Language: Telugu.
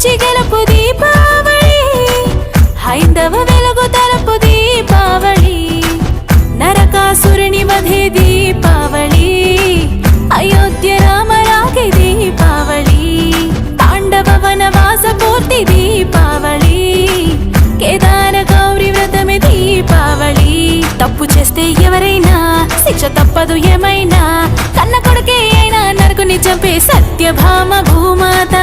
మంచి గెలుపు దీపావళి. హైందవ వెలుగు తలుపు దీపావళి. నరకాసురుని మధే దీపావళి. అయోధ్య రామరాకి దీపావళి. తాండవ వనవాస పూర్తి దీపావళి. కేదార గౌరి వ్రతమే దీపావళి. తప్పు చేస్తే ఎవరైనా శిక్ష తప్పదు ఏమైనా. కన్న కొడుకే అయినా నరకుని చంపే సత్యభామ భూమాత.